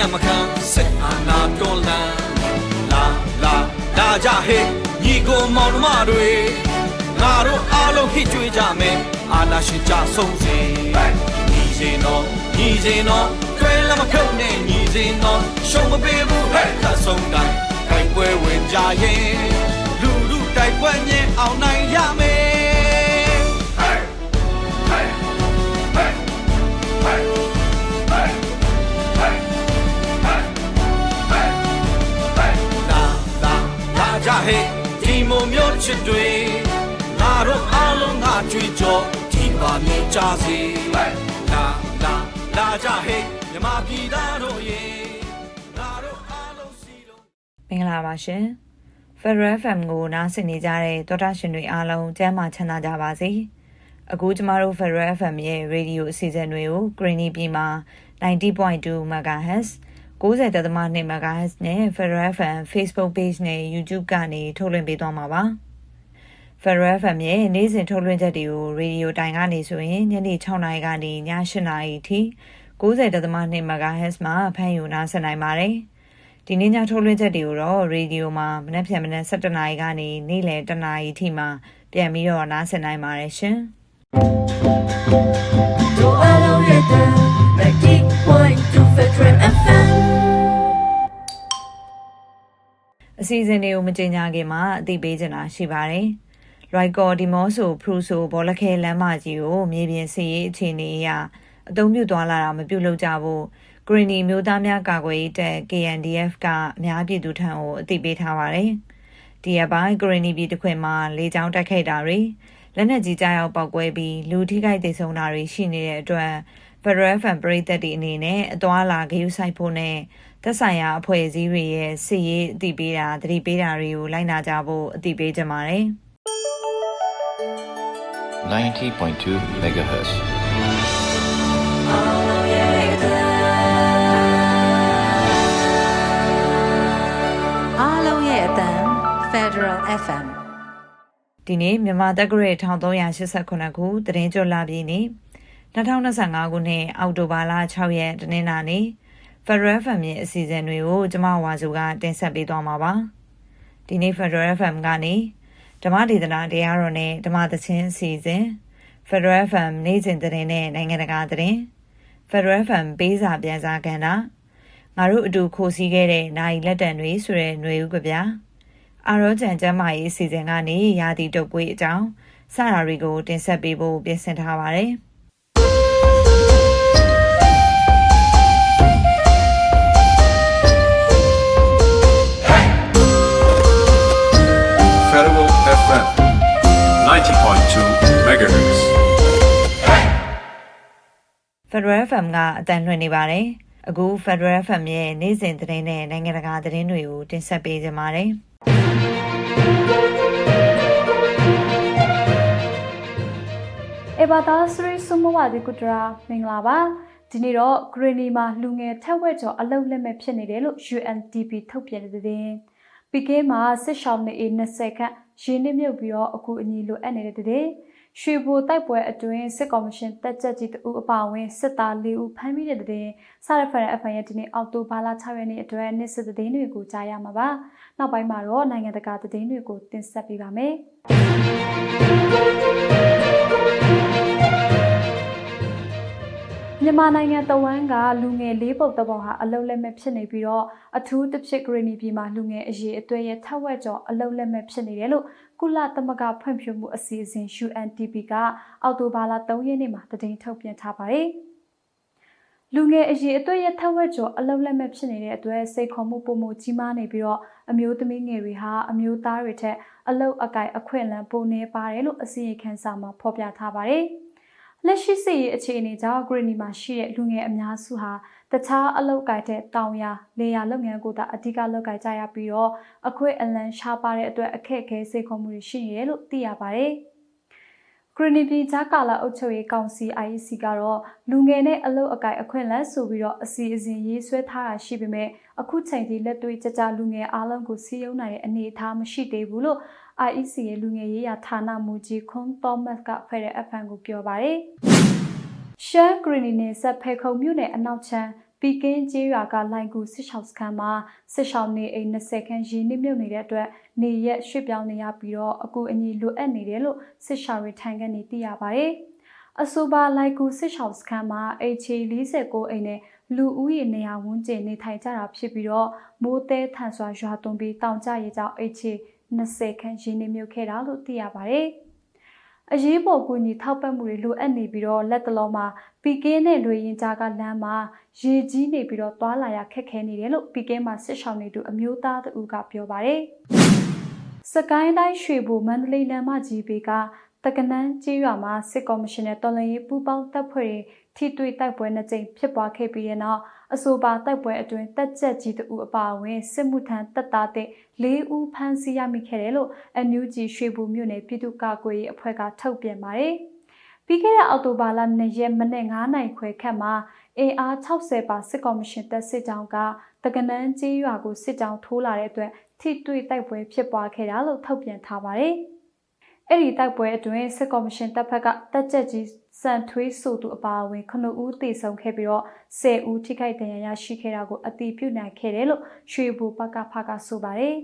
ညံ့မခံစစ်အာဏာတွန်းလှန်လာလာလာကြဟေးညီကိုမောင်နှမတွေငါတို့အားလုံးဟစ်ကြွေးကြမယ်အာဏာရှင်ကြဆုံးစေညီစေနော်ညီစေနော်တွဲလမခုတ်နဲ့ညီစေနော်ရှုံး ကြစေလာလာလာကြဟဲ့မြမပြည်သားတို့ရေငါတို့အားလုံးစီလုံးမင်္ဂလာပါရှင် Federal FM ကိုနားဆင်နေကြတဲ့သောတာရှင်တွေအားလုံးကျမ်းမာချမ်းသာကြပါစေအခုကျမတို့ Federal FM ရဲ့ရေဒီယိုအစီအစဉ်တွေကို Greeny ပြည်မှာ90.2 MHz 90.2 MHz နဲ့ Federal FM Facebook Page နဲ့ YouTube ကနေထုတ်လွှင့်ပေးသွားမှာပါ Federal FM ရဲ့နေ့စဉ်ထုတ်လွှင့်ချက်တွေကိုရေဒီယိုတိုင်ကနေဆိုရင်ညနေ6နာရီကနေည8နာရီအထိ90.2 MHz မှာဖမ်းယူနားဆင်နိုင်ပါတယ်။ဒီနေ့ညထုတ်လွှင့်ချက်တွေကိုတော့ရေဒီယိုမှာမနက်ဖြန်မနက်7နာရီကနေနေ့လယ်1နာရီအထိမှာပြန်ပြီးတော့နားဆင်နိုင်ပါတယ်ရှင်။တို့အလုံးရဲ့တန်90.2 Federal FM အစီအစဉ်တွေကိုမကြေညာခင်မှာအသိပေးချင်တာရှိပါတယ်။ ရိုက်ကော်ဒီမော့ဆိုဖရူဆိုဘောလခဲလမ်းမကြီးကိုမြေပြင်စီရေးအခြေအနေအရအသုံးပြုသွားလာတာမပြုလုပ်ကြဖို့ဂရီနီမျိုးသားများကာကွယ်ရေးတပ် KNDF ကအများပြည်သူထံကိုအသိပေးထားပါတယ်။ဒီရပိုင်းဂရီနီပြည်တစ်ခွင်မှာလေကြောင်းတိုက်ခိုက်တာတွေလက်နက်ကြီးကြားရောက်ပောက်ကွဲပြီးလူထိခိုက်ဒေဆုံးတာတွေရှိနေတဲ့အတွက် Federal Fan ပရိသတ်တွေအနေနဲ့အသွာလာဂရုစိုက်ဖို့နဲ့သက်ဆိုင်ရာအဖွဲ့အစည်းတွေရဲ့စီရေးအသိပေးတာသတိပေးတာတွေကိုလိုက်နာကြဖို့အသိပေးကြပါတယ်။ 90.2 megahertz. အားလုံးရဲ့အတန် Federal FM ဒီနေ့မြန်မာတက္ကရာ1389ခုသတင်းကြွလာပြည်နေ့2025ခုနှစ်အောက်တိုဘာလ6ရက်တနင်္လာနေ့ Federal FM ရဲ့အစီအစဉ်တွေကို ကျမဝါစုကတင်ဆက်ပေးသွားမှာပါဒီနေ့ Federal FM ကနေ ဓမ္မဒေသနာတရားတော်နဲ့ဓမ္မသချင်းအစီအစဉ် Federal FM နေ့စဉ်သတင်းနဲ့နိုင်ငံတကာသတင်း Federal FM ပေးစာပြန်စာကဏ္ဍငါတို့အတူခိုးစီးခဲ့တဲ့နိုင်လက်တံတွေဆိုတဲ့ຫນွေဥကဗျာအာရောကြံကျမ်းမာရေးအစီအစဉ်ကနေရာသီတုပ်ကွေးအကြောင်းစတာတွေကိုတင်ဆက်ပေးဖို့ပြင်ဆင်ထားပါတယ်။ 90.2 megahertz. Federal FM ကအတန်လွှင့်နေပါတယ်။အခု Federal FM ရဲ့နေ့စဉ်သတင်းနဲ့နိုင်ငံတကာသတင်းတွေကိုတင်ဆက်ပေးကြပါမယ်။ Ebatasri ဆုမဝဒီကုတရာမင်္ဂလာပါဒီနေ့တော့ဂရီနီမှာလူငယ်ထက်ဝက်ကျော်အလုပ်လက်မဲ့ဖြစ်နေတယ်လို့ UNDP ထုတ်ပြန်တဲ့သတင်းပီကေးမှာစစ်ရှောင်းနေအေ20ခန့် ရင်းနှမြုပ်ပြီးတော့အခုအညီလိုအပ်နေတဲ့တဲ့ရွှေဘိုတိုက်ပွဲအတွင်းစစ်ကော်မရှင်တက်ကြပ်ကြီးတူအပါအဝင်စစ်သား၄ဦးဖမ်းမိတဲ့တဲ့စရဖရအဖန်ရဲ့ဒီနေ့အောက်တိုဘာလ6ရက်နေ့အတွက်နှစ်စစ်သတင်းတွေကိုကြားရမှာပါနောက်ပိုင်းမှာတော့နိုင်ငံတကာသတင်းတွေကိုတင်ဆက်ပေးပါမယ် မြန်မာနိုင်ငံတဝန်းကလူငယ်လေးပုတ်တဘောဟာအလုတ်လက်မဲ့ဖြစ်နေပြီးတော့အထူးတစ်ဖြစ်ဂရနီပြည်မှာလူငယ်အရေးအသွေးရဲ့ထက်ဝက်ကျော်အလုတ်လက်မဲ့ဖြစ်နေတယ်လို့ကုလသမဂ္ဂဖွံ့ဖြိုးမှုအစီအစဉ် UNDP ကအောက်တိုဘာလ3ရက်နေ့မှာတည်င်းထုတ်ပြန်ထားပါတယ်။လူငယ်အရေးအသွေးရဲ့ထက်ဝက်ကျော်အလုတ်လက်မဲ့ဖြစ်နေတဲ့အတွက်စိတ်ခေါ်မှုပုံမှုကြီးမားနေပြီးတော့အမျိုးသမီးငယ်တွေဟာအမျိုးသားတွေထက်အလုတ်အကိုက်အခွင့်အလမ်းပိုနေပါတယ်လို့အစီရင်ခံစာမှာဖော်ပြထားပါတယ်။ လက်ရှိစစ်ရေးအခြေအနေကြောင့်ဂရီနီမှာရှိတဲ့လူငယ်အများစုဟာတခြားအလုပ်ကိုင်တဲ့တောင်ယာလေယာလုပ်ငန်းကိုသာအဓိကလုပ်ကိုင်ကြရပြီးတော့အခွင့်အလမ်းရှားပါတဲ့အတွက်အခက်အခဲစိတ်ခေါ်မှုတွေရှိနေတယ်လို့သိရပါတယ်။ဂရီနီပြည်ကြားကာလအုပ်ချုပ်ရေးကောင်စီ IEC ကတော့လူငယ်နဲ့အလုပ်အကိုင်အခွင့်အလမ်းဆိုပြီးတော့အစီအစဉ်ရေးဆွဲထားတာရှိပေမဲ့အခုချိန်ထိလက်တွေ့ကြကြလူငယ်အားလုံးကိုစီးရုံးနိုင်တဲ့အနေအထားမရှိသေးဘူးလို့ IEC ရဲ့လူငယ်ရေးရာဌာနမှူးကြီးခွန်သောမတ်ကဖရတဲ့အဖန်ကိုပြောပါတယ်။ရှမ်းဂရီနီနယ်ဆက်ဖေခုံမြို့နယ်အနောက်ချမ်းပီကင်းကျေးရွာကလိုင်ကူစစ်ရှောင်းစခန်းမှာစစ်ရှောင်းနေအိမ်20ခန်းရင်းနှိမ့်မြုပ်နေတဲ့အတွက်နေရက်ရွှေ့ပြောင်းနေရပြီးတော့အကူအညီလိုအပ်နေတယ်လို့စစ်ရှောင်းတွေထံကနေသိရပါတယ်။အဆိုပါလိုက်ကူစစ်ရှောင်းစခန်းမှာ HA49 အိမ်နဲ့လူဦးရေနေရာဝန်းကျင်နေထိုင်ကြတာဖြစ်ပြီးတော့မိုးတဲထန်စွာရွာသွန်းပြီးတောင်ကျရေကြောင့် HA 20ခန်းရင်းနှိမ့်မြုပ်ခဲ့တာလို့သိရပါတယ်။အရေးပေါ်ကူညီထောက်ပံ့မှုတွေလိုအပ်နေပြီးတော့လက်တလုံးမှာပီကင်းနဲ့လွေရင်ကြားကလမ်းမှာရေကြီးနေပြီးတော့သွာလာရခက်ခဲနေတယ်လို့ပီကင်းမှာစစ်ဆောင်နေသူအမျိုးသားတူကပြောပါတယ်။စကိုင်းတိုင်းရွှေဘိုမန္တလေးလမ်းမကြီးဘေးကတက္ကနန်းကျေးရွာမှာစစ်ကော်မရှင်နဲ့တော်လှန်ရေးပူးပေါင်းတပ်ဖွဲ့တွေထိတွေ့တိုက်ပွဲနှစ်ကြိမ်ဖြစ်ပွားခဲ့ပြီးတဲ့နောက် အဆိုပါတိုက်ပွဲအတွင်းတက်ကြက်ကြီးတဦးအပါအဝင်စစ်မှုထမ်းတပ်သားတဲ့၄ဦးဖမ်းဆီးရမိခဲ့တယ်လို့ NUG ရွှေဘူမြို့နယ်ပြည်သူ့ကာကွယ်ရေးအဖွဲ့ကထုတ်ပြန်ပါတယ်။ပြီးခဲ့တဲ့အောက်တိုဘာလ2ရက်မနေ့9နိုင်ခွဲခန့်မှာအင်အား60ပါစစ်ကော်မရှင်တပ်စစ်ကြောင်းကတကနန်းကျေးရွာကိုစစ်ကြောင်းထိုးလာတဲ့အတွက်ထိတွေ့တိုက်ပွဲဖြစ်ပွားခဲ့တာလို့ထုတ်ပြန်ထားပါတယ်။အဲ့ဒီတိုက်ပွဲအတွင်းစစ်ကော်မရှင်တပ်ဖက်ကတက်ကြက်ကြီး စံထွေးဆိုသူအပါအဝင်9ဦးသေဆုံးခဲ့ပြီးတော့10ဦးထိခိုက်ဒဏ်ရာရရှိခဲ့တာကိုအတိပြုနိုင်ခဲ့တယ်လို့ရွှေဘူပကဖကဆိုပါတယ်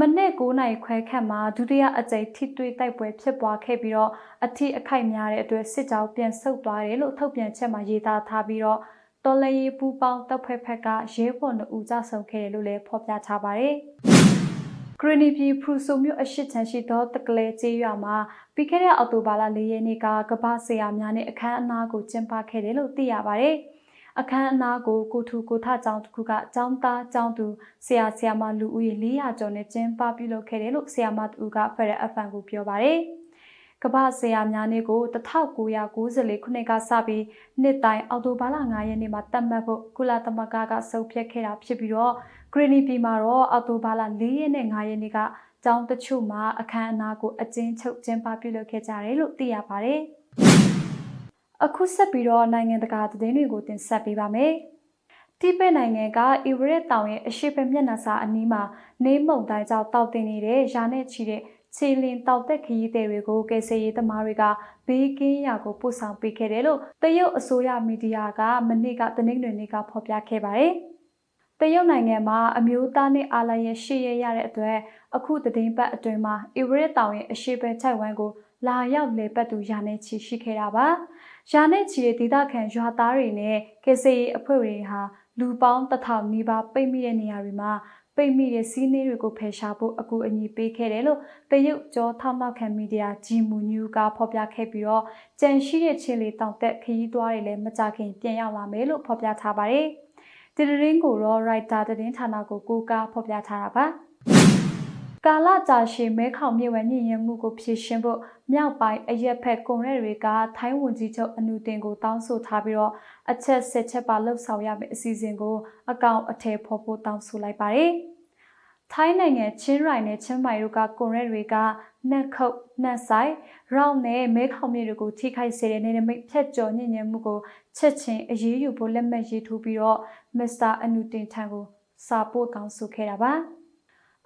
မနေ့9နိုင်ခွဲခန့်မှာဒုတိယအကြိမ်ထိတွေ့တိုက်ပွဲဖြစ်ပွားခဲ့ပြီးတော့အထိအခိုက်များတဲ့အတွက်စစ်ကြောင်းပြန်ဆုတ်သွားတယ်လို့ထုတ်ပြန်ချက်မှာရေးသားထားပြီးတော့တော်လရီပူပေါင်းတပ်ဖွဲ့ဖက်ကရဲဘော်2ဦးကြဆုံခဲ့တယ်လို့လည်းဖော်ပြထားပါတယ်။ ဂရနီပြည်ဖရူဆိုမြို့အရှိချမ်းရှိသောတကလဲကျေးရွာမှာပြီးခဲ့တဲ့အောက်တိုဘာလ၄ရက်နေ့ကကပ္ပဆရာများနဲ့အခမ်းအနားကိုကျင်းပခဲ့တယ်လို့သိရပါဗျ။အခမ်းအနားကိုကိုထူကိုထကျောင်းတစ်ခုကကျောင်းသားကျောင်းသူဆရာဆရာမလူဦးရေ400ကျော်နဲ့ကျင်းပပြုလုပ်ခဲ့တယ်လို့ဆရာမတူကဖရအဖန်ကိုပြောပါဗျ။ ကမ္ဘာဆရာများနေ့ကို1994ခုနှစ်ကစပြီးနှစ်တိုင်းအောက်တိုဘာလ9ရက်နေ့မှာတတ်မှတ်ဖို့ကုလသမဂ္ဂကဆုံးဖြတ်ခဲ့တာဖြစ်ပြီးတော့ဂရီနီပြည်မှာတော့အော်တိုဘာလ၄ရက်နဲ့၅ရက်နေ့ကကျောင်းတချို့မှာအခမ်းအနားကိုအကျဉ်းချုပ်ကျင်းပပြုလုပ်ခဲ့ကြတယ်လို့သိရပါတယ်။အခုဆက်ပြီးတော့နိုင်ငံတကာသတင်းတွေကိုတင်ဆက်ပေးပါမယ်။တိဘက်နိုင်ငံကအီဝရက်တောင်ရဲ့အရှိဘက်မျက်နှာစာအနီးမှာနေမုံတိုင်းကြောင့်တောက်တင်နေတဲ့ရာနဲ့ချီတဲ့ ခြေလင်တောက်သက်ခရီးသည်တွေကိုကယ်ဆယ်ရေးသမားတွေကဘေးကင်းရာကိုပို့ဆောင်ပေးခဲ့တယ်လို့တရုတ်အစိုးရမီဒီယာကမနေ့ကတနင်္ဂနွေနေ့ကဖော်ပြခဲ့ပါတယ်။တရုတ်နိုင်ငံမှာအမျိုးသားနဲ့အာလရဲ့ရှေ့ရရတဲ့အတွက်အခုသတင်းပတ်အတွင်းမှာအီဝရစ်တောင်ရဲ့အရှိပဲချိုက်ဝမ်ကိုလာရောက်လေပတ်သူရာနဲ့ချီရှိခဲ့တာပါ။ရာနဲ့ချီတဲ့ဒေသခံရွာသားတွေနဲ့ကေဆေးအဖွဲ့တွေဟာလူပေါင်းတစ်ထောင်နီးပါးပိတ်မိတဲ့နေရာတွေမှာ ပိတ်မိတဲ့စီးနှင်းတွေကိုဖယ်ရှားဖို့အကူအညီပေးခဲ့တယ်လို့တရုတ်ကြောထောက်နောက်ခံမီဒီယာဂျီမူညူကဖော်ပြခဲ့ပြီးတော့ကြံရှိတဲ့ချင်းလေးတောင်တက်ခရီးသွားတွေလည်းမကြခင်ပြန်ရောက်လာမယ်လို့ဖော်ပြထားပါတယ်။ဒီသတင်းကိုတော့ writer သတင်းဌာနကိုကိုးကားဖော်ပြထားတာပါ ကာလကြာရှည်မဲခေါင်မြေဝဲညင်ရင်မှုကိုဖြည့်ရှင်းဖို့မြောက်ပိုင်းအရက်ဖက်ကွန်ရက်တွေကထိုင်းဝန်ကြီးချုပ်အနုတင်ကိုတောင်းဆိုထားပြီးတော့အချက်၁၀ချက်ပါလှုပ်ဆောင်ရမယ့်အစီအစဉ်ကိုအကောင့်အထည်ဖော်ဖို့တောင်းဆိုလိုက်ပါတယ်။ထိုင်းနိုင်ငံချင်းရိုင်နဲ့ချင်းမိုင်တို့ကကွန်ရက်တွေကနှက်ခုတ်နှက်ဆိုင်ရောင်းနဲ့မဲခေါင်မြေတွေကိုထိခိုက်စေတဲ့နေနမိတ်ဖြတ်ကျော်ညဉ့်ညံမှုကိုချက်ချင်းအရေးယူဖို့လက်မှတ်ရေးထိုးပြီးတော့မစ္စတာအနုတင်ထံကိုစာပို့တောင်းဆိုခဲ့တာပါ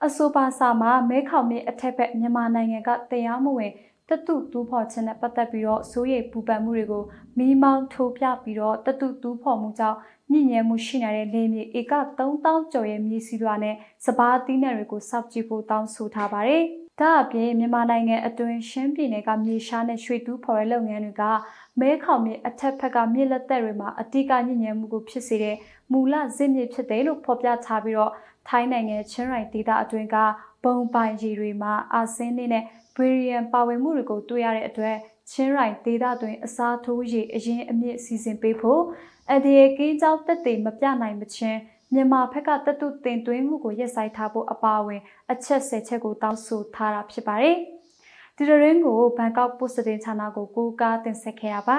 အဆိုပါစာမှာမဲခေါင်မြေအထက်ဘက်မြန်မာနိုင်ငံကတရားမဝင်တတုတူးဖော်ခြင်းနဲ့ပတ်သက်ပြီးတော့စိုးရိမ်ပူပန်မှုတွေကိုမိမောင်းထိုးပြပြီးတော့တတုတူးဖော်မှုကြောင့်ညဉ့်ညဲမှုရှိနေတဲ့လေမြေဧက3000ကျော်ရဲ့မြေစီလွှာနဲ့စပားသီးနှံတွေကိုစောင့်ကြည့်ဖို့တောင်းဆိုထားပါတယ်။ဒါအပြင်မြန်မာနိုင်ငံအတွင်းရှမ်းပြည်နယ်ကမြေရှားနဲ့ရွှေတူးဖော်တဲ့လုပ်ငန်းတွေကမဲခေါင်မြေအထက်ဘက်ကမြေလက်သက်တွေမှာအဓိကညဉ့်ညဲမှုကိုဖြစ်စေတဲ့မူလဇစ်မြေဖြစ်တယ်လို့ဖော်ပြထားပြီးတော့ ထိုင်းနိုင်ငံချင်းရိုင်ဒေသအတွင်းကဘုံပိုင်ရီတွေမှာအာဆင်းနဲ့ဘရီယန်ပါဝင်မှုတွေကိုတွေ့ရတဲ့အတွက်ချင်းရိုင်ဒေသတွင်အစားထိုးရေအရင်အမြင့်စီစဉ်ပေးဖို့အဒီယေကင်းကြောင့်တက်တည်မပြနိုင်မချင်းမြန်မာဘက်ကတတုတင်သွင်းမှုကိုရပ်ဆိုင်းထားဖို့အပါအဝင် အချက်၁၀ချက်ကိုတောင်းဆိုထားတာဖြစ်ပါတယ်။ဒီဒီတရင်ကိုဘန်ကောက်ပို့စတင်ဌာနကိုကိုးကားတင်ဆက်ခဲ့ရပါ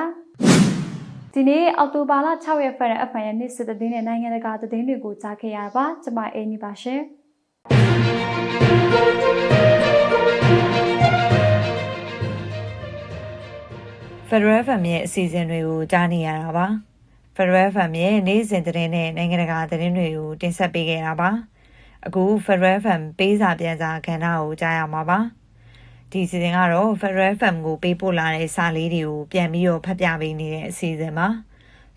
ဒီနေ့အောက်တိုဘာလ6ရက်ဖက်တဲ့အဖန်ရဲ့နေ့စစ်သတင်းနဲ့နိုင်ငံတကာသတင်းတွေကိုကြားခဲ့ရပါကျွန်မအင်းနီပါရှင် Federal FM ရဲ့အစီအစဉ်တွေကိုကြားနေရတာပါ Federal FM ရဲ့နေ့စဉ်သတင်းနဲ့နိုင်ငံတကာသတင်းတွေကိုတင်ဆက်ပေးခဲ့တာပါအခု Federal FM ပေးစာပြန်စာကဏ္ဍကိုကြားရမှာပါ ဒီအစီအစဉ်ကတော့ Federal FM ကိုပေးပို့လာတဲ့စာလေးတွေကိုပြန်ပြီးတော့ဖတ်ပြပေးနေတဲ့အစီအစဉ်ပါ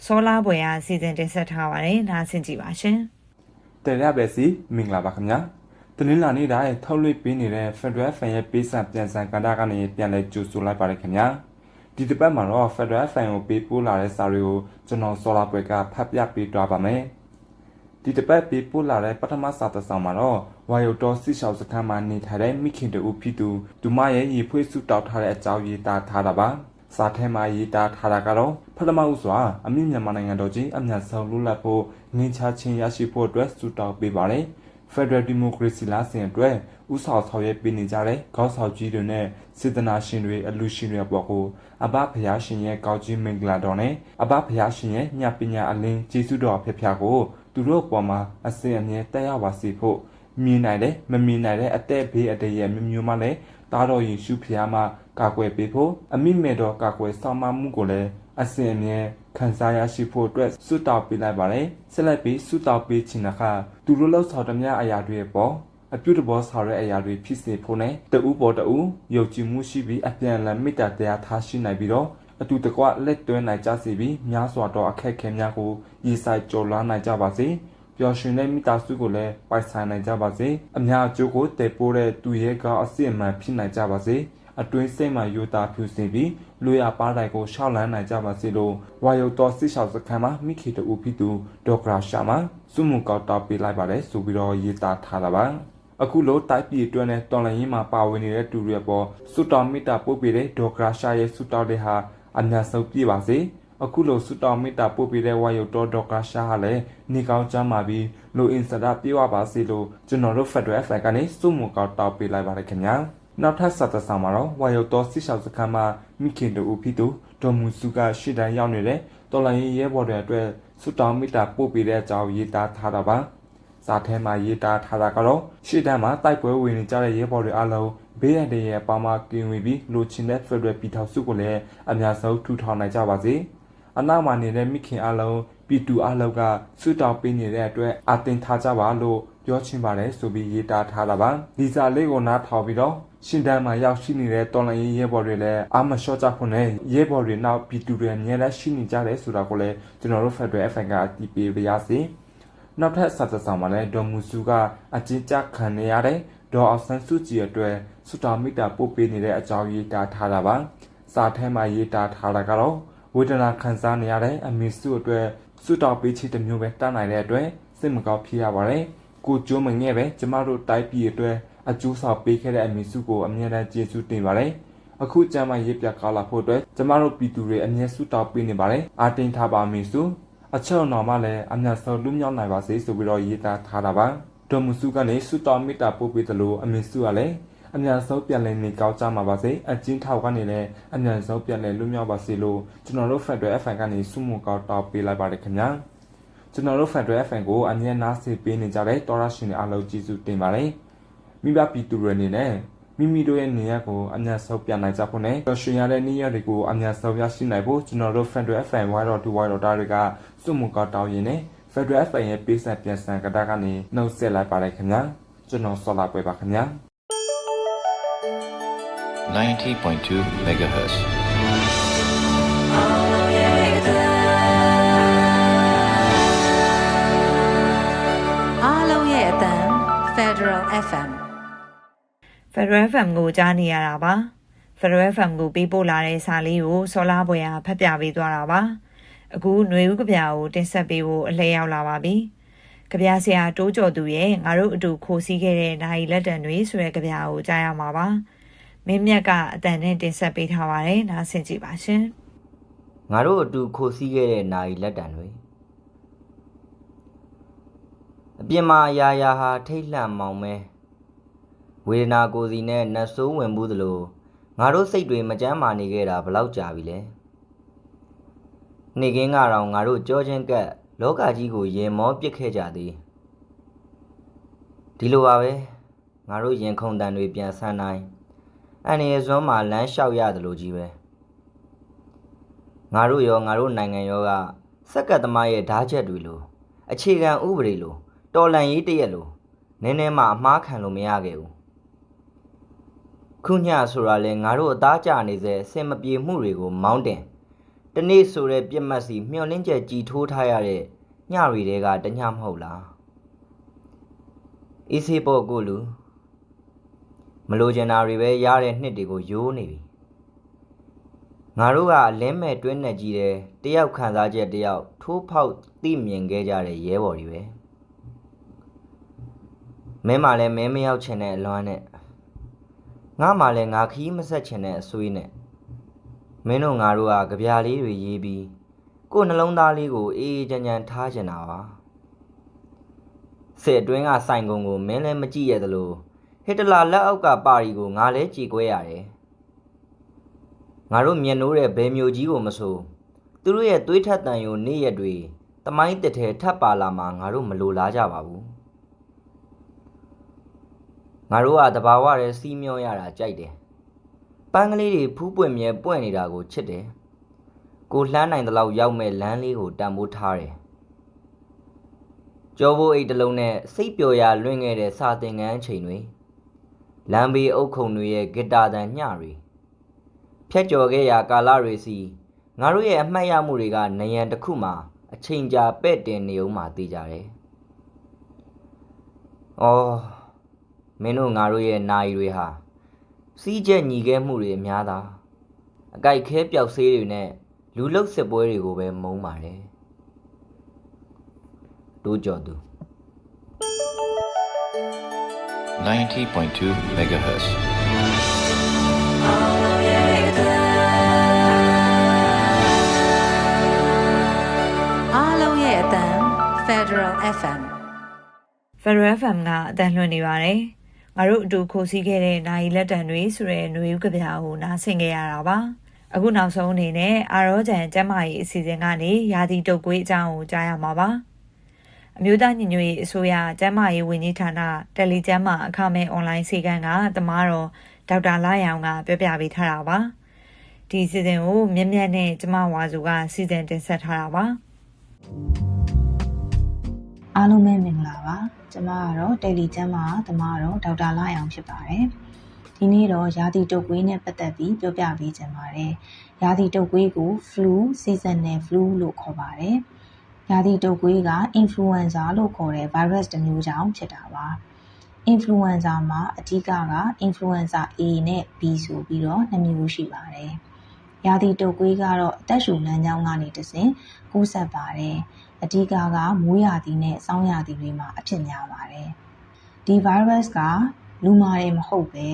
စောလာပွဲရာအစီအစဉ်တင်ဆက်ထားပါတယ်နားဆင်ကြည့်ပါရှင်တယ်ရပဲစီမင်္ဂလာပါခင်ဗျာတနင်္လာနေ့တိုင်းထုတ်လွှင့်ပေးနေတဲ့ Federal Fan ရဲ့ပေးစာပြန်ဆိုင်ကဏ္ဍကနေပြန်လဲကြိုဆိုလိုက်ပါတယ်ခင်ဗျာဒီတစ်ပတ်မှာတော့ Federal Fan ကိုပေးပို့လာတဲ့စာတွေကိုကျွန်တော်စောလာပွဲကဖတ်ပြပေးသွားပါမယ် ဒီတစ်ပတ်ပေးပို့လာတဲ့ပထမစာတစ်စောင်မှာတော့ဝါယိုတော်စစ်ရှောက်စခန်းမှာနေထိုင်တဲ့မိခင်တူဖြစ်သူဒူမရဲ့ရေဖွေးစုတောက်ထားတဲ့အကြောင်းရေးသားထားတာပါစာထဲမှာရေးသားထားတာကတော့ပထမဦးစွာအမြင့်မြန်မာနိုင်ငံတော်ကြီးအမြတ်ဆုံးလွတ်လပ်ဖို့ငင်းချချင်းရရှိဖို့အတွက်စုတောင်းပေးပါတယ်။ Federal Democracy လာစဉ်အတွက်ဥဆောင်ဆောင်ရွက်ပေးနေကြတဲ့ခေါင်းဆောင်ကြီးတွေနဲ့စေတနာရှင်တွေအလူရှင်တွေအပေါ်ကိုအဘဖျားရှင်ရဲ့ကောင်းကြီးမင်္ဂလာတော်နဲ့အဘဖျားရှင်ရဲ့ညပညာအလင်းကျေးဇူးတော်ဖျက်ဖျားကို သူတို့အပေါ်မှာအစင်အမြဲတက်ရောက်ပါစေဖို့မြင်နိုင်တယ်မမြင်နိုင်တဲ့အသက်ဘေးအတရမျိုးမျိုးမှလည်းတားတော်ယေရှုဖျားမှာကာကွယ်ပေးဖို့အမိမေတော်ကာကွယ်ဆောင်မမှုကိုလည်းအစင်အမြဲခံစားရရှိဖို့အတွက်ဆုတောင်းပေးလိုက်ပါတယ်ဆက်လက်ပြီးဆုတောင်းပေးခြင်းကသူတို့လောက်ဆောင်သမျှအရာတွေပေါ်အပြုတဘောဆောင်တဲ့အရာတွေဖြစ်စေဖို့နဲ့တဦးပေါ်တဦးယုံကြည်မှုရှိပြီးအပြန်အလှန်မေတ္တာတရားထားရှိနိုင်ပြီးတော့ အတူတကွလက်တွဲနိုင်ကြစေပြီးများစွာသောအခက်အခဲများကိုရည်ဆိုင်ကျော်လွှားနိုင်ကြပါစေပျော်ရွှင်တဲ့မိသားစုကိုလည်းပိုက်ဆိုင်နိုင်ကြပါစေအများအကျိုးကိုတည်ပိုးတဲ့သူရဲ့ကောင်းအစစ်အမှန်ဖြစ်နိုင်ကြပါစေအတွင်းစိတ်မှယူတာဖြူစင်ပြီးလူရပါတိုင်းကိုရှောက်လန်းနိုင်ကြပါစေလို့ဝါယုတော်စစ်ရှောက်စခန်းမှာမိခေတူဖြစ်သူဒေါက်တာရှာမစုမှုကောက်တာပေးလိုက်ပါတယ်ဆိုပြီးတော့ရေးသားထားတာပါအခုလိုတိုက်ပြည်အတွင်းနဲ့တော်လရင်မှာပါဝင်နေတဲ့တူတွေပေါ်စွတောင်းမီတာပို့ပေးတဲ့ဒေါက်တာရှာရဲ့စွတောင်းတဲ့ဟာ အများဆုံးပြပါစေအခုလိုစွတောင်းမီတာပို့ပေးတဲ့ဝါယုတော်ဒေါက်တာရှာဟာလည်းနေကောင်းချမ်းပါပြီးလိုအင်စတာပြေဝပါစေလို့ကျွန်တော်တို့ Federal FM ကနေစုမှုကောက်တာပေးလိုက်ပါတယ်ခင်ဗျာနောက်ထပ်ဆက်သက်ဆောင်မှာတော့ဝါယုတ်တော်စစ်ရှောက်စခန်းမှာမိခင်တို့ဦးဖြစ်သူဒေါ်မူစုကရှေ့တန်းရောက်နေတဲ့တော်လိုင်းရဲဘော်တွေအတွက်စွတောင်းမီတာပို့ပေးတဲ့အကြောင်းရေးသားထားတာပါစာထဲမှာရေးသားထားတာကတော့ရှေ့တန်းမှာတိုက်ပွဲဝင်နေကြတဲ့ရဲဘော်တွေအလုံး ဘေးရန်တွေရဲ့ပါမကင်ဝင်ပြီးလိုချင်တဲ့ Federal ပြည်ထောင်စုကိုလည်းအများဆုံးထူထောင်နိုင်ကြပါစေအနောက်မှာနေတဲ့မိခင်အလုံးပြည်သူအလုံးကစွတောင်းပေးနေတဲ့အတွက်အတင်ထားကြပါလို့ပြောချင်ပါတယ်ဆိုပြီးရေးသားထားတာပါဒီစာလေးကိုနားထောင်ပြီးတော့ရှင်တန်းမှာရောက်ရှိနေတဲ့တော်လိုင်းရေးရဲဘော်တွေလည်းအာမလျှော့ကြဖို့နဲ့ရဲဘော်တွေနောက်ပြည်သူတွေအများနဲ့ရှိနေကြတယ်ဆိုတာကိုလည်းကျွန်တော်တို့ Federal FM ကအတည်ပြုပါရစေနောက်ထပ်စာသဆောင်မှာလည်းဒေါ်မူစုကအကျဉ်းချခံနေရတဲ့ဒေါ်အောင်ဆန်းစုကြည်အတွက် စွတာမီတာပို့ပေးနေတဲ့အကြောင်းရေးသားထားတာပါစာထဲမှာရေးသားထားတာကတော့ဝေဒနာခံစားနေရတဲ့အမေစုအတွက်စွတောက်ပေးချစ်တစ်မျိုးပဲတတ်နိုင်တဲ့အတွက်စိတ်မကောင်းဖြစ်ရပါတယ်ကိုကျိုးမငဲ့ပဲကျမတို့တိုက်ပြည်အတွက်အကျိုးဆောင်ပေးခဲ့တဲ့အမေစုကိုအမြဲတမ်းကျေးဇူးတင်ပါတယ်အခုကျမ်းမရေးပြကောက်လာဖို့အတွက်ကျမတို့ပြည်သူတွေအမြဲဆုတောင်းပေးနေပါတယ်အာတင်ထားပါမေစုအချက်တော်မှလည်းအမြတ်ဆုံးလူမြောက်နိုင်ပါစေဆိုပြီးတော့ရေးသားထားတာပါဒေါ်မူစုကနေဆုတောင်းမေတ္တာပို့ပေးသလိုအမေစုကလည်း အမြန်ဆုံးပြန်လည်နေကောင်းကြမှာပါစေအချင်းထောက်ကနေလည်းအမြန်ဆုံးပြန်လည်လွတ်မြောက်ပါစေလို့ကျွန်တော်တို့ Federal FM ကနေစုမှုကောက်တောင်းပေးလိုက်ပါတယ်ခင်ဗျာကျွန်တော်တို့ Federal FM ကိုအမြဲနားဆင်ပေးနေကြတဲ့တော်ရရှင်တွေအားလုံးကျေးဇူးတင်ပါတယ်မိဘပြည်သူတွေအနေနဲ့မိမိတို့ရဲ့နေရာကိုအများဆုံးပြန်နိုင်ကြဖို့နဲ့တော်ရှင်ရတဲ့နေရာတွေကိုအများဆုံးရရှိနိုင်ဖို့ကျွန်တော်တို့ Federal FM ဝိုင်းတော်2ဝိုင်းတော်တွေကစုမှုကောက်တောင်းရင်းနဲ့ Federal FM ရဲ့ပေးဆက်ပြန်ဆန်ကတာကနေနှုတ်ဆက်လိုက်ပါတယ်ခင်ဗျာကျွန်တော်ဆော်လာပွဲပါခင်ဗျာ 90.2 megahertz. အားလုံးရဲ့အတန် Federal FM Federal FM ကိုကြားနေရတာပါ Federal FM ကိုပေးပို့လာတဲ့စာလေးကိုစောလာပွဲရာဖတ်ပြပေးသွားတာပါအခုຫນွေဦးကဗျာကိုတင်ဆက်ပေးဖို့အလဲရောက်လာပါပြီကဗျာဆရာတိုးကျော်သူရဲ့ငါတို့အတူခိုးစီးခဲ့တဲ့နိုင်လက်တံတွေဆိုတဲ့ကဗျာကိုကြားရမှာပါ မင်းမြတ်ကအတန်နဲ့တင်ဆက်ပေးထားပါတယ်နားဆင်ကြည့်ပါရှင်ငါတို့အတူခိုစီးခဲ့တဲ့နာရီလက်တံတွေအပြင်မှာအရာရာဟာထိတ်လန့်မောင်မဲဝေဒနာကိုယ်စီနဲ့နတ်ဆိုးဝင်မှုသလိုငါတို့စိတ်တွေမကြမ်းမာနေခဲ့တာဘလောက်ကြာပြီလဲနေကင်းကတော့ငါတို့ကြောချင်းကပ်လောကကြီးကိုရင်မောပစ်ခဲ့ကြသည်ဒီလိုပါပဲငါတို့ရင်ခုန်တန်တွေပြန်ဆန်းနိုင် အန်ရစွန်းမှာလမ်းလျှောက်ရတယ်လို့ကြီးပဲငါတို့ရောငါတို့နိုင်ငံရောကစက်ကတ်သမားရဲ့ဓာတ်ချက်တွေလိုအခြေခံဥပဒေလိုတော်လန်ရေးတရက်လိုနည်းနည်းမှအမှားခံလို့မရခဲ့ဘူးခုညဆိုတာလဲငါတို့အသားကျနေစေအစင်မပြေမှုတွေကိုမောင်းတင်တနေ့ဆိုတဲ့ပြက်မှတ်စီမျောလင်းချက်ကြည်ထိုးထားရတဲ့ညရီတွေကတညမဟုတ်လားအေးစေးပေါ်ကိုလူ မလိုချင်တာတွေပဲရတဲ့နှစ်တွေကိုယိုးနေပြီငါတို့ကအလင်းမဲ့တွင်းနဲ့ကြီးတယ်တယောက်ခံစားချက်တယောက်ထိုးဖောက်သိမြင်ခဲ့ကြတဲ့ရဲဘော်တွေပဲမင်းမှလည်းမင်းမရောက်ချင်တဲ့အလွမ်းနဲ့ငါမှလည်းငါခီးမဆက်ချင်တဲ့အဆွေးနဲ့မင်းတို့ငါတို့ကကြပြားလေးတွေရေးပြီးကိုယ်နှလုံးသားလေးကိုအေးအေးချမ်းချမ်းထားချင်တာပါစစ်အတွင်းကစိုင်ကုံကိုမင်းလည်းမကြည့်ရသလို ဟစ်တလာလက်အောက်ကပါရီကိုငါလည်းကြည်ကွဲရတယ်ငါတို့မျက်နှိုးတဲ့ဘယ်မျိုးကြီးကိုမဆိုသူတို့ရဲ့သွေးထက်တန်ယိုနေ့ရက်တွေတမိုင်းတစ်ထဲထပ်ပါလာမှငါတို့မလိုလားကြပါဘူးငါတို့ကတဘာဝရဲစီးမျောရတာကြိုက်တယ်ပန်းကလေးတွေဖူးပွင့်မြဲပွင့်နေတာကိုချစ်တယ်ကိုလှမ်းနိုင်တဲ့လောက်ရောက်မဲ့လမ်းလေးကိုတန်ဖိုးထားတယ်ကြောဘိုးအိတ်တစ်လုံးနဲ့စိတ်ပျော်ရာလွင့်ခဲ့တဲ့စာသင်ခန်းချိန်တွေ လမ်းဘေးအုတ်ခုံတွေရဲ့ဂီတာတန်ညတွေဖြတ်ကျော်ခဲ့ရာကာလတွေစီငါတို့ရဲ့အမှတ်ရမှုတွေကနယံတစ်ခုမှအချိန်ကြာပဲ့တင်နေအောင်မှသိကြတယ်။အော်မင်းတို့ငါတို့ရဲ့နာယီတွေဟာစီးချက်ညီခဲ့မှုတွေအများသာအကြိုက်ခဲပျောက်ဆေးတွေနဲ့လူလုတ်စစ်ပွဲတွေကိုပဲမုန်းပါတယ်။တိုးကြော်သူ 90.2 megahertz. အားလုံးရဲ့အတန် Federal FM Federal FM ကအတန်လွှင့်နေပါတယ်။ငါတို့အတူခိုးစီးခဲ့တဲ့နိုင်လက်တံတွေဆိုတဲ့ຫນွေဥကဗျာကိုနားဆင်ခဲ့ရတာပါ။အခုနောက်ဆုံးအနေနဲ့အာရောဂျန်ကျမ်းမာရေးအစီအစဉ်ကနေရာသီတုပ်ကွေးအကြောင်းကိုကြားရမှာပါ။ အမျိုးသားညီညွတ်ရေးအစိုးရကျမ်းမာရေးဝန်ကြီးဌာနတယ်လီကျမ်းမာအခမဲ့အွန်လိုင်းစီကံကတမားတော်ဒေါက်တာလာရောင်ကပြောပြပေးထားတာပါ။ဒီစီစဉ်ကိုမြက်မြက်နဲ့ကျမဝါစုကစီစဉ်တင်ဆက်ထားတာပါ။အားလုံးပဲမင်္ဂလာပါကျမကတော့တယ်လီကျမ်းမှာတမတော့ဒေါက်တာလာအောင်ဖြစ်ပါတယ်ဒီနေ့တော့ရာသီတုပ်ကွေးနဲ့ပတ်သက်ပြီးပြောပြပေးခြင်းပါတယ်ရာသီတုပ်ကွေးကို flu seasonal flu လို့ခေါ်ပါတယ် ရာသီတုပ်ကွေးက influenza လို့ခေါ်တဲ့ virus တစ်မျိုးကြောင့်ဖြစ်တာပါ influenza မှာ အဓိကက influenza A နဲ့ B ဆိုပြီးတော့ နှစ်မျိုးရှိပါတယ် ရာသီတုပ်ကွေးကတော့ အသက်ရှူလမ်းကြောင်းကနေတဆင့် ကူးစက်ပါတယ်။အဓိကက မိုးရာသီနဲ့ ဆောင်းရာသီတွေမှာ အဖြစ်များပါတယ်။ဒီ virus ကလူမာတွေမဟုတ်ပဲ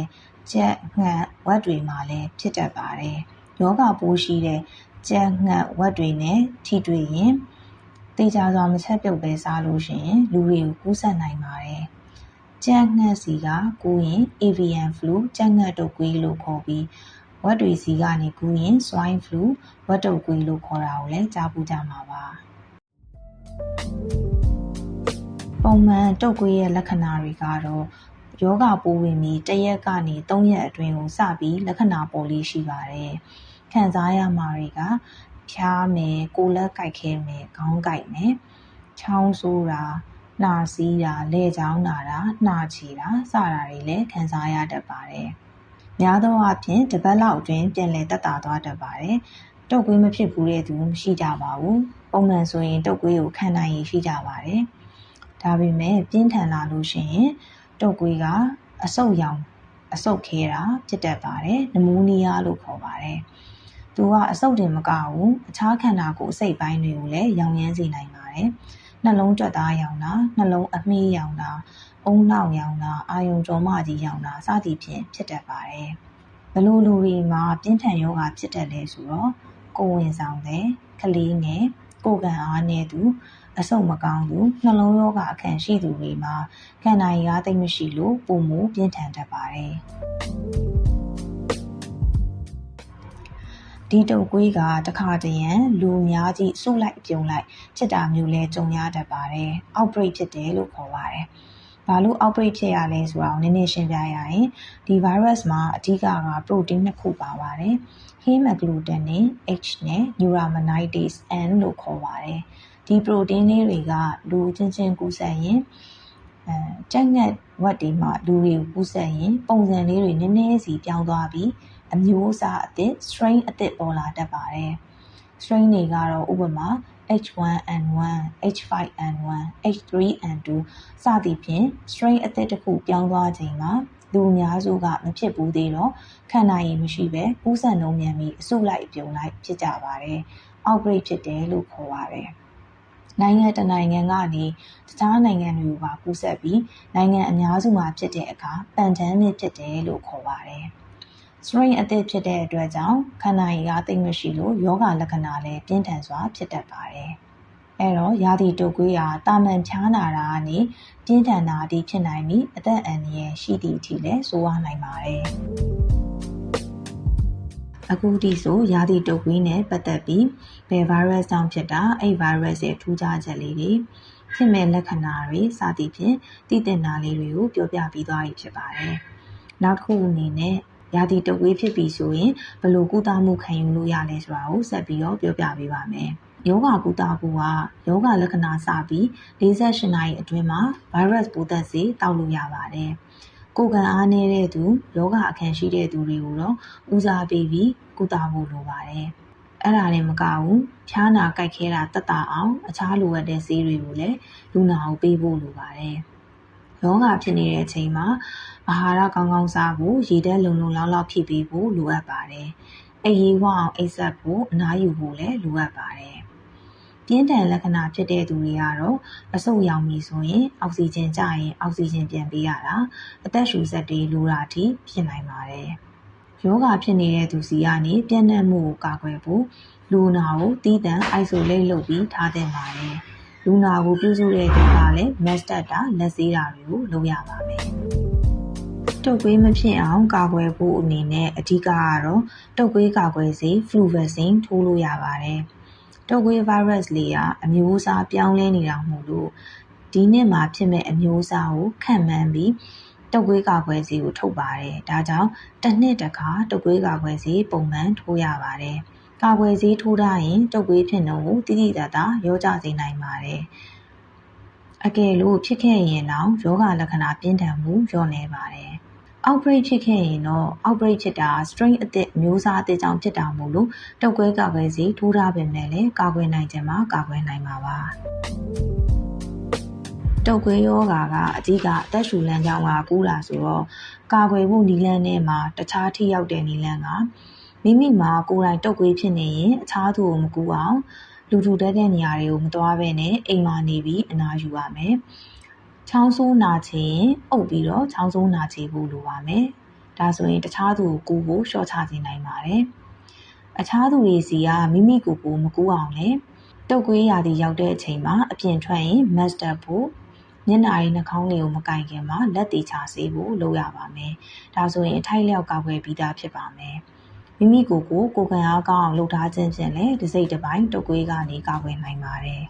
ကြက် ငှက် ဝက်တွေမှာလည်း ဖြစ်တတ်ပါတယ်။ယောဂပိုးရှိတဲ့ ကြက် ငှက် ဝက်တွေနဲ့ ထိတွေ့ရင် တေချာစွာမချက်ပြုတ်ပဲစားလို့ရှိရင်လူတွေကိုကူးစက်နိုင်ပါတယ်။ကြက်ငှက်စီကကူးရင် avian flu ကြက်ငှက်တုပ်ကွေးလို့ခေါ်ပြီးဝက်တွေစီကနေကူးရင် swine flu ဝက်တုပ်ကွေးလို့ခေါ်တာကိုလည်းကြားပူကြမှာပါပုံမှန်တုပ်ကွေးရဲ့လက္ခဏာတွေကတော့ယောဂပိုးဝင်ပြီးတစ်ရက်ကနေ၃ရက်အတွင်းကိုစပြီးလက္ခဏာပေါ်လေးရှိပါတယ်ခံစားရမှာတွေက ဖျားမယ်ကိုယ်လက်ကိုက်ခဲမယ်ခေါင်းကိုက်မယ်ချောင်းဆိုးတာနှာစီးတာလဲချောင်းနာတာနှာချီတာစတာတွေလည်းခံစားရတတ်ပါတယ်များသောအားဖြင့်တစ်ပတ်လောက်အတွင်းပြန်လည်တက်တာသွားတတ်ပါတယ်။တုပ်ကွေးမဖြစ်ဘူးတဲ့သူမရှိကြပါဘူး။ပုံမှန်ဆိုရင်တုပ်ကွေးကိုခံနိုင်ရရှိကြပါတယ်။ဒါပေမဲ့ပြင်းထန်လာလို့ရှိရင်တုပ်ကွေးကအဆုတ်ရောင်အဆုတ်ခဲတာဖြစ်တတ်ပါတယ်။နမိုးနီးယားလို့ခေါ်ပါတယ်။ သူကအဆုတ်တင်မကဘူးအခြားခန္ဓာကိုယ်အစိတ်ပိုင်းတွေကိုလည်းရောင်ရမ်းစေနိုင်ပါတယ်။နှလုံးကြွက်သားရောင်တာနှလုံးအမီးရောင်တာအုံနောက်ရောင်တာအာယုံကြောမကြီးရောင်တာစသည်ဖြင့်ဖြစ်တတ်ပါတယ်။ဘလို့လူတွေမှာပြင်းထန်ယောဂဖြစ်တတ်လဲဆိုတော့ကိုယ်ဝင်ဆောင်တဲ့ကလေးငယ်ကိုယ်ကန်အားနည်းသူအဆုတ်မကောင်းသူနှလုံးယောဂအခန့်ရှိသူတွေမှာခန္ဓာရည်အားသိမ့်မရှိလို့ပုံမူပြင်းထန်တတ်ပါတယ်။ ဒီတုပ်ကွေးကတခါတရံလူအများကြီးစုလိုက်ပြုံလိုက်ဖြစ်တာမျိုးလဲကြုံရတတ်ပါတယ်။ outbreak ဖြစ်တယ်လို့ခေါ်ပါတယ်။ဘာလို့ outbreak ဖြစ်ရလဲဆိုတာကိုနည်းနည်းရှင်းပြရရင်ဒီ virus မှာအဓိကက protein နှစ်ခုပါပါတယ်။ hemagglutinin H နဲ့ neuraminidase N လို့ခေါ်ပါတယ်။ဒီ protein လေးတွေကလူချင်းချင်းကူးစက်ရင်အဲကြက်ငတ်ဝက်တွေမှာလူတွေကိုကူးစက်ရင်ပုံစံလေးတွေနည်းနည်းစီပြောင်းသွားပြီး အမျိုးအစားအသစ် strain အသစ်ပေါ်လာတတ်ပါတယ်။ strain တွေကတော့ဥပမာ H1N1, H5N1, H3N2 စသည်ဖြင့် strain အသစ်တစ်ခုပြောင်းသွားချိန်မှာ လူအများစုက မဖြစ်ဘူးသေးတော့ ခံနိုင်ရည်မရှိပဲကူးစက်နှုန်းမြန်ပြီး အစုလိုက်အပြုံလိုက် ဖြစ်ကြပါတယ်။ outbreak ဖြစ်တယ်လို့ ခေါ်ပါတယ်။နိုင်ငံတစ်နိုင်ငံကနေ တခြားနိုင်ငံတွေကိုပါ ကူးစက်ပြီး နိုင်ငံအများစုမှာဖြစ်တဲ့အခါ pandemic ဖြစ်တယ်လို့ ခေါ်ပါတယ်။ strain အသစ်ဖြစ်တဲ့အတွက်ကြောင့်ခန္ဓာရည်ကသိပ်မရှိလို့ယောဂလက္ခဏာလည်းပြင်းထန်စွာဖြစ်တတ်ပါတယ်။အဲတော့ရာသီတုပ်ကွေးဟာတာမန်ဖြားနာတာကနေပြင်းထန်တာအထိဖြစ်နိုင်ပြီးအသက်အန္တရာယ်ရှိသည့်အထိလည်းဆိုးဝါးနိုင်ပါတယ်။အခုဒီဆိုရာသီတုပ်ကွေးနဲ့ပတ်သက်ပြီးဘယ် virus ကြောင့်ဖြစ်တာအဲ့ virus ရဲ့ထူးခြားချက်လေးတွေဖြစ်မဲ့လက္ခဏာတွေစသည်ဖြင့်သိသင့်တာလေးတွေကိုပြောပြပြီးသွားပြီဖြစ်ပါတယ်။နောက်တစ်ခုအနေနဲ့ ရာသီတုပ်ကွေးဖြစ်ပြီဆိုရင်ဘယ်လိုကုသမှုခံယူလို့ရလဲဆိုတာကိုဆက်ပြီးတော့ပြောပြပေးပါမယ်။ယောဂကုသမှုကယောဂလက္ခဏာစပြီး48နာရီအတွင်းမှာ virus ပိုးသက်စေတောက်လို့ရပါတယ်။ကိုယ်ခံအားနည်းတဲ့သူယောဂအခန့်ရှိတဲ့သူတွေကိုတော့ဦးစားပေးပြီးကုသဖို့လိုပါတယ်။အဲ့ဒါလည်းမကဘူးဖြားနာကြိုက်ခဲတာတက်တာအောင် အခြားလိုအပ်တဲ့ဆေးတွေကိုလည်းလူနာကိုပေးဖို့လိုပါတယ်။ ယောဂဖြစ်နေတဲ့အချိန်မှာအာဟာရကောင်းကောင်းစားဖို့ရေဓာတ်လုံလုံလောက်လောက်ဖြည့်ပေးဖို့လိုအပ်ပါတယ်။အေးရေးဝအောင်အိပ်စက်ဖို့အနားယူဖို့လည်းလိုအပ်ပါတယ်။ပြင်းထန်လက္ခဏာဖြစ်တဲ့သူတွေကတော့အဆုတ်ရောင်ပြီဆိုရင်အောက်ဆီဂျင်ကျရင်အောက်ဆီဂျင်ပြန်ပေးရတာအသက်ရှူစက်တွေလိုတာအထိဖြစ်နိုင်ပါတယ်။ယောဂဖြစ်နေတဲ့သူစီကနေပြန့်နှံ့မှုကိုကာကွယ်ဖို့လူနာကိုတီးတန့် isolate လုပ်ပြီးထားသင့်ပါတယ်။ လူနာကိုပြုစုတဲ့သူကလည်း mask တပ်တာလက်ဆေးတာတွေကိုလုပ်ရပါမယ်။တုပ်ကွေးမဖြစ်အောင်ကာကွယ်ဖို့အနေနဲ့အဓိကကတော့တုပ်ကွေးကာကွယ်ဆေး flu vaccine ထိုးလို့ရပါတယ်။တုပ်ကွေး virus လေးကအမျိုးအစားပြောင်းလဲနေတာမို့လို့ဒီနှစ်မှာဖြစ်မဲ့အမျိုးအစားကိုခန့်မှန်းပြီးတုပ်ကွေးကာကွယ်ဆေးကိုထုတ်ပါတယ်။ဒါကြောင့်တစ်နှစ်တစ်ခါတုပ်ကွေးကာကွယ်ဆေးပုံမှန်ထိုးရပါတယ်။ ကာကွယ်ဆေးထိုးထားရင်တုပ်ကွေးဖြစ်နှုန်းကိုတိတိကျကျရောကျစေနိုင်ပါတယ်။အကယ်လို့ဖြစ်ခဲ့ရင်တော့ယောဂလက္ခဏာပြင်းထန်မှုလျော့နေပါတယ်။ outbreak ဖြစ်ခဲ့ရင်တော့ outbreak ဖြစ်တာ strain အသစ်မျိုးစားအသစ်ကြောင့်ဖြစ်တာမို့လို့တုပ်ကွေးကာကွယ်ဆေးထိုးထားပေမဲ့လည်းကာကွယ်နိုင်ခြင်းမှာကာကွယ်နိုင်မှာပါ။တုပ်ကွေးယောဂါကအကြီးကအသက်ရှူလမ်းကြောင်းကကူးတာဆိုတော့ကာကွယ်မှုနည်းလမ်းထဲမှာတခြားထိရောက်တဲ့နည်းလမ်းက မိမိမှာကိုယ်တိုင်တုပ်ကွေးဖြစ်နေရင်အခြားသူကိုမကူအောင်လူထူထပ်တဲ့နေရာတွေကိုမသွားဘဲနဲ့အိမ်မှာနေပြီးအနားယူရမယ်။ချောင်းဆိုးနာချင်အုပ်ပြီးတော့ချောင်းဆိုးနာချေဖို့လိုပါမယ်။ဒါဆိုရင်တခြားသူကိုကူဖို့လျှော့ချစေနိုင်ပါတယ်။အခြားသူတွေစီကမိမိကိုယ်ကိုမကူအောင်လေတုပ်ကွေးရာသီရောက်တဲ့အချိန်မှာအပြင်ထွက်ရင် mask တပ်ဖို့မျက်နှာရည်နှာခေါင်းတွေကိုမကင်ခင်မှာလက်သေးချဆေးဖို့လုပ်ရပါမယ်။ဒါဆိုရင်အထိုက်လျောက်ကာကွယ်ပြီးသားဖြစ်ပါမယ်။ မိမိကိုယ်ကိုကိုယ်ခံအားကောင်းအောင်လုပ်ထားခြင်းဖြင့်လည်းတစ်စိတ်တစ်ပိုင်းတုပ်ကွေးကနေကာကွယ်နိုင်ပါတယ်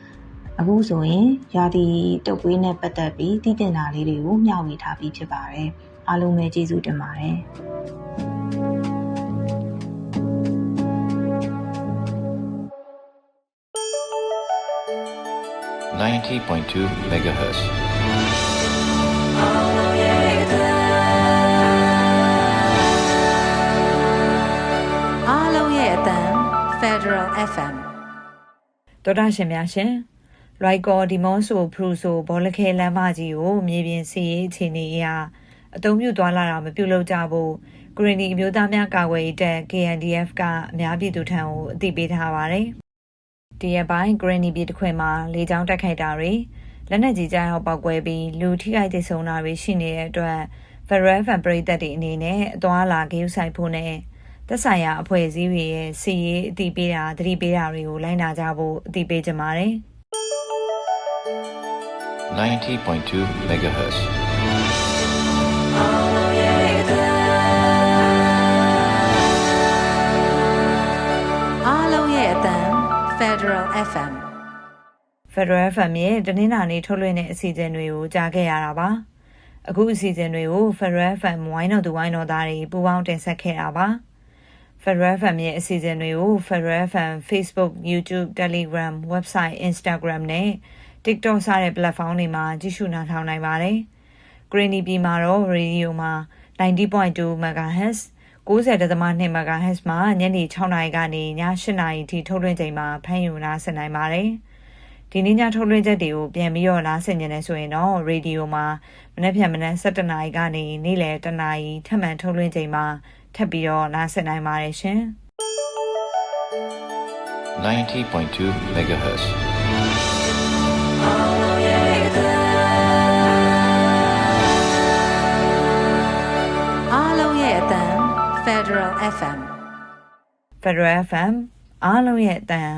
။အခုဆိုရင်ရာသီတုပ်ကွေးနဲ့ပတ်သက်ပြီးသိတင်တာလေးတွေကိုမျှဝေထားပြီးဖြစ်ပါတယ်။အားလုံးပဲကျေးဇူးတင်ပါတယ်။90.2 megahertz. ။ Federal FM တော်တာရှင်များရှင်ရိုက်ကော်ဒီမွန်ဆိုဖရူဆိုဘောလခဲလမ်းမကြီးကိုမြေပြင်စီရေးအခြေအနေအရအသုံးပြုသွားလာတာမပြုလုပ်ကြဖို့ဂရင်းဒီအမျိုးသားများကာကွယ်ရေးတပ် KNDF ကအများပြည်သူထံကိုအသိပေးထားပါတယ်။ဒီရက်ပိုင်းဂရင်းဒီပြည်တစ်ခွင်မှာလေကြောင်းတိုက်ခိုက်တာတွေလက်နက်ကြီးကြားရောက်ပောက်ကွဲပြီးလူထိခိုက်ဒေဆုံးတာတွေရှိနေတဲ့အတွက် Federal Fan ပြည်သက်တွေအနေနဲ့အသွားအလာဂရုစိုက်ဖို့နဲ့ သက်ဆိုင်ရာအဖွဲ့အစည်းတွေရဲ့စီရေးအသိပေးတာသတိပေးတာတွေကိုလိုက်နာကြဖို့အသိပေးကြပါတယ်။90.2 megahertz. အ Federal FM Federal FM ရဲ့တနင်္လာနေ့ထုတ်လွှင့်တဲ့အစီအစဉ်တွေကိုကြားခဲ့ရတာပါအခုအစီအစဉ်တွေကို Federal FM ဝိုင်းတော်သူဝိုင်းတော်သားတွေပူးပေါင်းတင်ဆက်ခဲ့တာပါ Federal FM ရဲ့အစီအစဉ်တွေကို Federal FM Facebook YouTube Telegram Website Instagram နဲ့ TikTok စတဲ့ platform တွေမှာကြည့်ရှုနားထောင်နိုင်ပါတယ်။ Greeny ပြည်မှာတော့ radio မှာ90.2 MHz 90.2 MHz မှာညနေ6နာရီကနေည8နာရီထိထုတ်လွှင့်ချိန်မှာဖမ်းယူနားဆင်နိုင်ပါတယ်။ဒီနေ့ညထုတ်လွှင့်ချက်တွေကိုပြန်ပြီးတော့နားဆင်နေတယ်ဆိုရင်တော့ radio မှာမနေ့ဖြန်မနေ့7နာရီကနေနေ့လယ်1နာရီထပ်မံထုတ်လွှင့်ချိန်မှာ ထပ်ပြီးတော့နားဆင်နိုင်ပါတယ်ရှင်။ 90.2 megahertz. ။အားလုံးရဲ့အတန် Federal FM Federal FM အားလုံးရဲ့အတန်